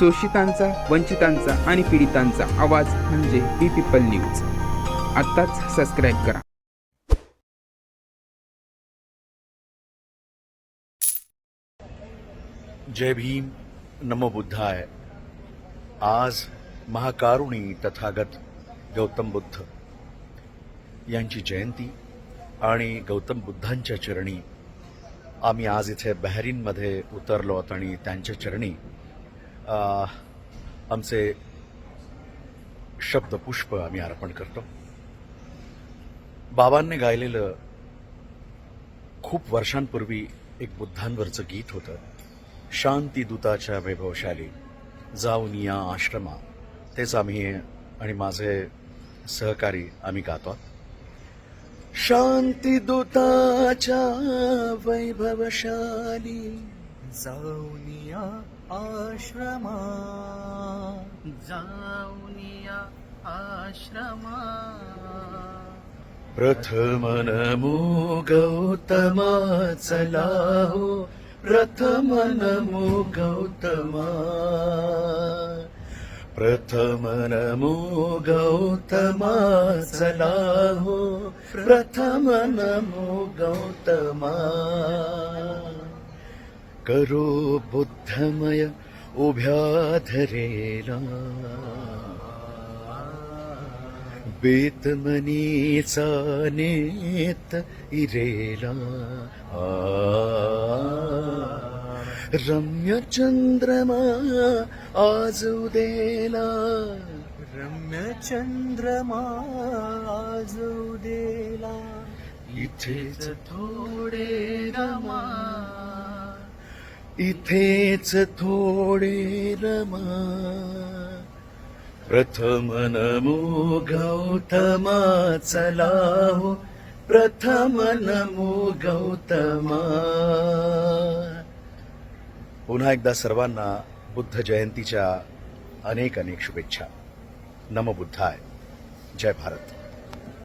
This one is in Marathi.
शोषितांचा वंचितांचा आणि पीडितांचा आवाज म्हणजे बी पीपल न्यूज. आत्ताच सबस्क्राईब करा. जय भीम. नमो बुद्धाय. आज महाकारुणी तथागत गौतम बुद्ध यांची जयंती आणि गौतम बुद्धांच्या चरणी. आम्ही आज इथे बहरीनमध्ये उतरलो आहोत आणि त्यांच्या चरणी आमचे शब्दपुष्प आम्ही अर्पण करतो. बाबांनी गायलेलं खूप वर्षांपूर्वी एक बुद्धांवरचं गीत होतं. शांती दूताच्या वैभवशाली जाऊन या आश्रमा. तेच आम्ही आणि माझे सहकारी आम्ही गातो. शांती दूताच्या वैभवशाली जाऊनिया आश्रमा. जाऊनिया आश्रमा. प्रथम नमो गौतमा चला हो प्रथम नमो गौतमा प्रथम नमो गौतमा चला हो प्रथम नमो गौतमा करो बुद्धमय उभ्याध रेला बेत्मनी स नीत ई रम्यचन्द्रमा आम्यचन्द्रमा आजुदेला रम्यचन्द्रमा थोडे रमा इथेच थोडे रमा. प्रथम नमो गौतमा चला हो. प्रथम नमो गौतमा. पुन्हा एकदा सर्वांना बुद्ध जयंतीच्या अनेक अनेक शुभेच्छा. नमो बुद्धाय. जय भारत.